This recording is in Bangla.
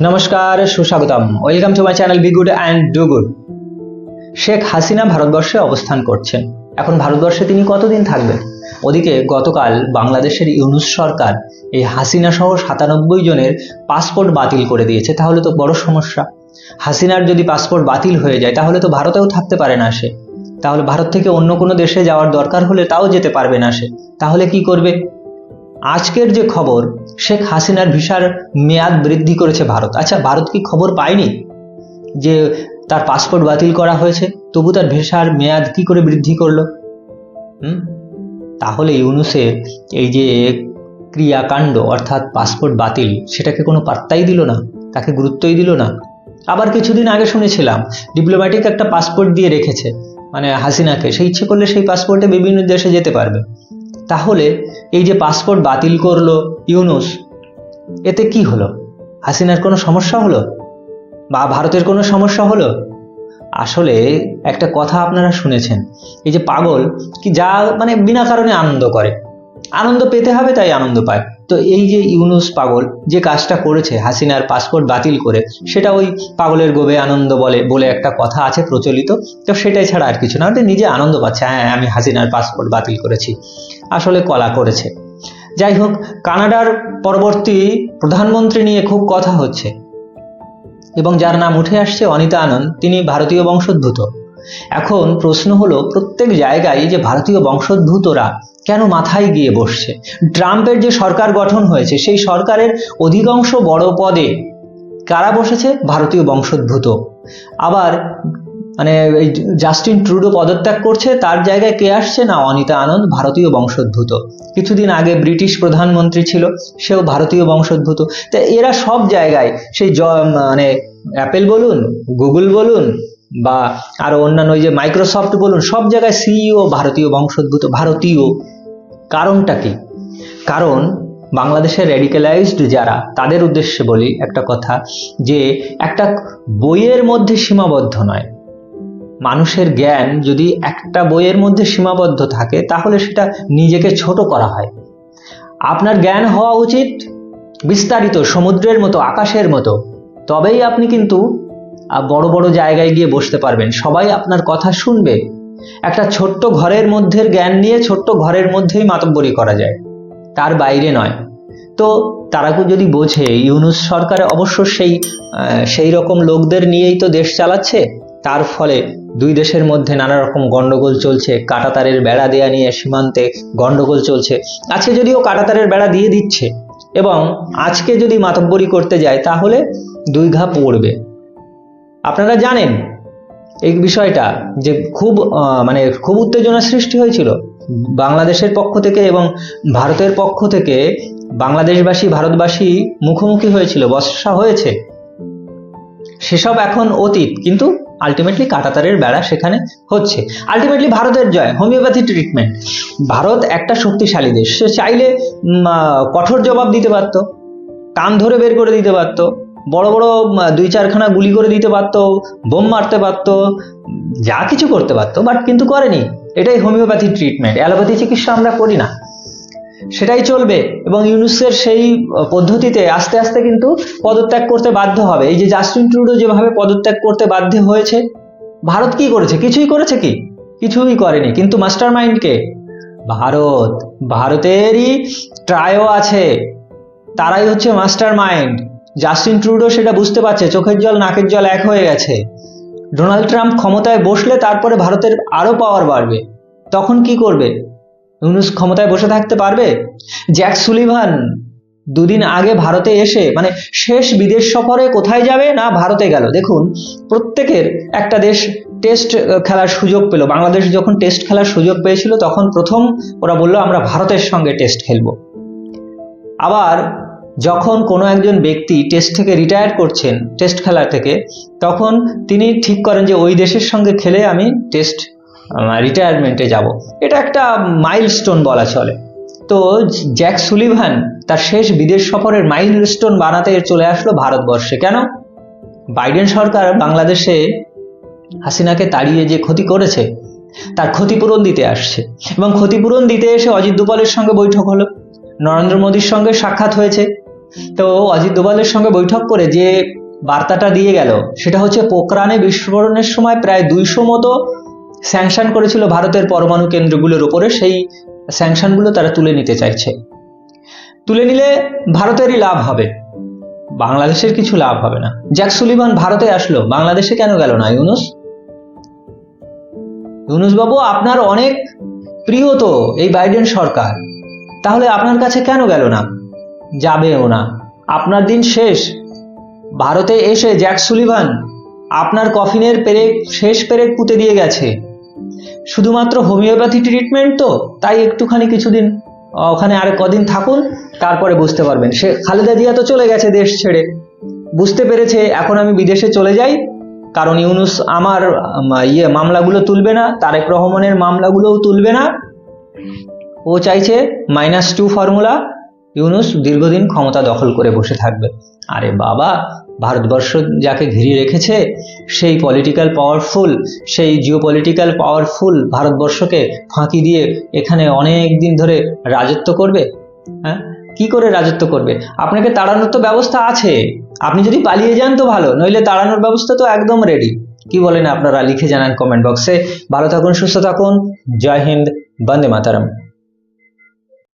নমস্কার, সুস্বাগতম। Welcome to my channel be good and do good Sheikh Hasina ভারতবর্ষে অবস্থান করছেন। এখন ভারতবর্ষে তিনি কতদিন থাকবেন? ওদিকে গতকাল বাংলাদেশের ইউনুস সরকার এই হাসিনা সহ সাতানব্বই জনের পাসপোর্ট বাতিল করে দিয়েছে, তাহলে তো বড় সমস্যা। হাসিনার যদি পাসপোর্ট বাতিল হয়ে যায়, তাহলে তো ভারতেও থাকতে পারে না সে। তাহলে ভারত থেকে অন্য কোনো দেশে যাওয়ার দরকার হলে তাও যেতে পারবে না সে। তাহলে কি করবে? আজকের যে খবর, শেখ হাসিনার ভিসার মেয়াদ বৃদ্ধি করেছে ভারত। আচ্ছা ভারত কি খবর পায়নি যে তার পাসপোর্ট বাতিল করা হয়েছে? তবু তার ভিসার মেয়াদ কি করে বৃদ্ধি করল? হুম? তাহলে ইউনুসের এই যে ক্রিয়াকাণ্ড, অর্থাৎ পাসপোর্ট বাতিল, সেটাকে কোনো পাত্তাই দিল না, তাকে গুরুত্বই দিল না। আবার কিছুদিন আগে শুনেছিলাম, ডিপ্লোম্যাটিক একটা পাসপোর্ট দিয়ে রেখেছে মানে হাসিনাকে, সে ইচ্ছে করলে সেই পাসপোর্টে বিভিন্ন দেশে যেতে পারবে। তাহলে এই যে পাসপোর্ট বাতিল করল ইউনুস, এতে কি হলো? হাসিনার কোনো সমস্যা হলো? বা ভারতের কোনো সমস্যা হলো? আসলে একটা কথা আপনারা শুনেছেন, এই যে পাগল কি যা মানে বিনা কারণে আনন্দ করে। আনন্দ পেতে হবে, তাই আনন্দ পায়। তো এই যে ইউনুস পাগল যে কাজটা করেছে, হাসিনার পাসপোর্ট বাতিল করে, সেটা ওই পাগলের গোবে আনন্দ বলে বলে একটা কথা আছে প্রচলিত, তো সেটাই ছাড়া আর কিছু না। নিজে আনন্দ পাচ্ছে হ্যাঁ আমি হাসিনার পাসপোর্ট বাতিল করেছি। আসলে কলা করেছে। যাই হোক, কানাডার পরবর্তী প্রধানমন্ত্রী নিয়ে খুব কথা হচ্ছে। এবং যার নাম উঠে আসছে অনিতা আনন্দ, তিনি ভারতীয় বংশোদ্ভূত। এখন প্রশ্ন হলো, প্রত্যেক জায়গায় যে ভারতীয় বংশোদ্ভূতরা কেন মাথায় গিয়ে বসছে? ট্রাম্পের যে সরকার গঠন হয়েছে, সেই সরকারের অধিকাংশ বড় পদে কারা বসেছে? ভারতীয় বংশোদ্ভূত। আবার মানে এই জাস্টিন ট্রুডো পদত্যাগ করছে, তার জায়গায় কে আসছে না? অনিতা আনন্দ, ভারতীয় বংশোদ্ভূত। কিছুদিন আগে ব্রিটিশ প্রধানমন্ত্রী ছিল, সেও ভারতীয় বংশোদ্ভূত। তা এরা সব জায়গায়, সেই মানে অ্যাপেল বলুন, গুগল বলুন বা আরও অন্যান্য ওই যে মাইক্রোসফট বলুন, সব জায়গায় সিইও ভারতীয়, বংশোদ্ভূত, ভারতীয়। কারণটা কি? কারণ বাংলাদেশের রেডিক্যালাইজড যারা, তাদের উদ্দেশ্যে বলি একটা কথা যে, একটা বইয়ের মধ্যে সীমাবদ্ধ নয়। মানুষের জ্ঞান যদি একটা বইয়ের মধ্যে সীমাবদ্ধ থাকে, তাহলে সেটা নিজেকে ছোট করা হয়। আপনার জ্ঞান হওয়া উচিত বিস্তারিত সমুদ্রের মতো, আকাশের মতো। তবেই আপনি কিন্তু বড় বড় জায়গায় গিয়ে বসতে পারবেন। সবাই আপনার কথা শুনবে। একটা ছোট্ট ঘরের মধ্যে জ্ঞান নিয়ে ছোট্ট ঘরের মধ্যেই মাতব্বরি করা যায়। তার বাইরে নয়। তো তারা যদি বোঝে, ইউনুস সরকার অবশ্য সেই সেই রকম লোকদের নিয়েই তো দেশ চালাচ্ছে, তার ফলে দুই দেশের মধ্যে নানা রকম গন্ডগোল চলছে, কাটাতারের বেড়া দেয়া নিয়ে সীমান্তে গন্ডগোল চলছে। আজকে যদিও কাটাতারের বেড়া দিয়ে দিচ্ছে। এবং আজকে যদি মাতব্বরি করতে যায়, তাহলে দুই ঘা পড়বে আপনারা জানেন এই বিষয়টা যে খুব মানে খুব উত্তেজনা সৃষ্টি হয়েছিল। বাংলাদেশের পক্ষ থেকে এবং ভারতের পক্ষ থেকে বাংলাদেশবাসী, ভারতবাসী মুখোমুখি হয়েছিল, বর্ষা হয়েছে। সেসব এখন অতীত, কিন্তু আলটিমেটলি কাটাতারের বেড়া সেখানে হচ্ছে। আলটিমেটলি ভারতের জয় হোমিওপ্যাথি ট্রিটমেন্ট ভারত একটা শক্তিশালী দেশ, সে চাইলে কঠোর জবাব দিতে পারতো, কান ধরে বের করে দিতে পারতো। বড় বড় দুই চারখানা গুলি করে দিতে পারতো, বোম মারতে পারতো, যা কিছু করতে পারতো বাট কিন্তু করেনি। এটাই হোমিওপ্যাথি ট্রিটমেন্ট অ্যালোপ্যাথি চিকিৎসা আমরা করি না। সেটাই চলবে এবং ইউনুসের সেই পদ্ধতিতে আস্তে আস্তে কিন্তু পদত্যাগ করতে বাধ্য হবে। এই যে জাস্টিন ট্রুডো যেভাবে পদত্যাগ করতে বাধ্য হয়েছে, ভারত কি করেছে? কিছুই করেছে কি? কিছুই করেনি। কিন্তু মাস্টার মাইন্ডকে ভারত, ভারতেরই ট্রায়ও আছে। তারাই হচ্ছে মাস্টার মাইন্ড জাস্টিন ট্রুডো সেটা বুঝতে পারছে, চোখের জল, নাকের জল এক হয়ে গেছে। ডোনাল্ড ট্রাম্প ক্ষমতায় বসলে তারপরে ভারতের আরও পাওয়ার বাড়বে। তখন কি করবে? ইউনুস ক্ষমতায় বসে থাকতে পারবে? জ্যাক সুলিভান দুদিন আগে ভারতে এসে মানে শেষ বিদেশ সফরে কোথায় যাবে না ভারতে গেল? দেখুন, প্রত্যেকের একটা দেশ টেস্ট খেলার সুযোগ পেল। বাংলাদেশ যখন টেস্ট খেলার সুযোগ পেয়েছিল, তখন প্রথম ওরা বলল, আমরা ভারতের সঙ্গে টেস্ট খেলব। আবার যখন কোনো একজন ব্যক্তি টেস্ট থেকে রিটায়ার করছেন টেস্ট খেলা থেকে, তখন তিনি ঠিক করেন যে ওই দেশের সঙ্গে খেলে আমি টেস্ট রিটায়ারমেন্টে যাব। এটা একটা মাইলস্টোন বলা চলে। তো জ্যাক সুলিভান তার শেষ বিদেশ সফরের মাইলস্টোন বানাতে চলে আসলো ভারতবর্ষে। কেন? বাইডেন সরকার বাংলাদেশে হাসিনাকে তাড়িয়ে যে ক্ষতি করেছে, তার ক্ষতিপূরণ দিতে আসছে। এবং ক্ষতিপূরণ দিতে এসে অজিত দুপালের সঙ্গে বৈঠক হলো। নরেন্দ্র মোদীর সঙ্গে সাক্ষাৎ হয়েছে। তো অজিত দোভালের সঙ্গে বৈঠক করে যে বার্তাটা দিয়ে গেল, সেটা হচ্ছে পোকরানে বিস্ফোরণের সময় প্রায় দুইশো মতো স্যাংশন করেছিল ভারতের পরমাণু কেন্দ্রগুলোর ওপরে সেই স্যাংশনগুলো তারা তুলে নিতে চাইছে। তুলে নিলে ভারতেরই লাভ হবে, বাংলাদেশের কিছু লাভ হবে না। জ্যাক সুলিভান ভারতে আসলো, বাংলাদেশে কেন গেল না, ইউনুস? ইউনুস বাবু, আপনার অনেক প্রিয় তো এই বাইডেন সরকার, তাহলে আপনার কাছে কেন গেল না? যাবেও না। আপনার দিন শেষ। ভারতে এসে জ্যাক সুলিভান আপনার কফিনের পেরেক, শেষ পেরেক পুঁতে দিয়ে গেছে। শুধুমাত্র হোমিওপ্যাথি ট্রিটমেন্ট তো, তাই একটুখানি কিছুদিন ওখানে আর কদিন থাকুন, তারপরে বুঝতে পারবেন। সে খালেদা জিয়া তো চলে গেছে দেশ ছেড়ে। বুঝতে পেরেছে, এখন আমি বিদেশে চলে যাই, কারণ ইউনুস আমার ইয়ে মামলাগুলো তুলবে না, তারেক রহমানের মামলাগুলোও তুলবে না। ও চাইছে মাইনাস টু ফর্মুলা ইউনুস দীর্ঘদিন ক্ষমতা দখল করে বসে থাকবে। আরে বাবা, ভারতবর্ষ যাকে ঘিরে রেখেছে, সেই পলিটিক্যাল পাওয়ারফুল সেই জিও পলিটিক্যাল পাওয়ারফুল ভারতবর্ষকে ফাঁকি দিয়ে এখানে অনেক দিন ধরে রাজত্ব করবে? হ্যাঁ? কি করে রাজত্ব করবে? আপনাকে তাড়ানোর তো ব্যবস্থা আছে। আপনি যদি পালিয়ে যান তো ভালো, নইলে তাড়ানোর ব্যবস্থা তো একদম রেডি কি বলেন আপনারা? লিখে জানান কমেন্ট বক্সে ভালো থাকুন, সুস্থ থাকুন। জয় হিন্দ, বন্দে মাতারাম।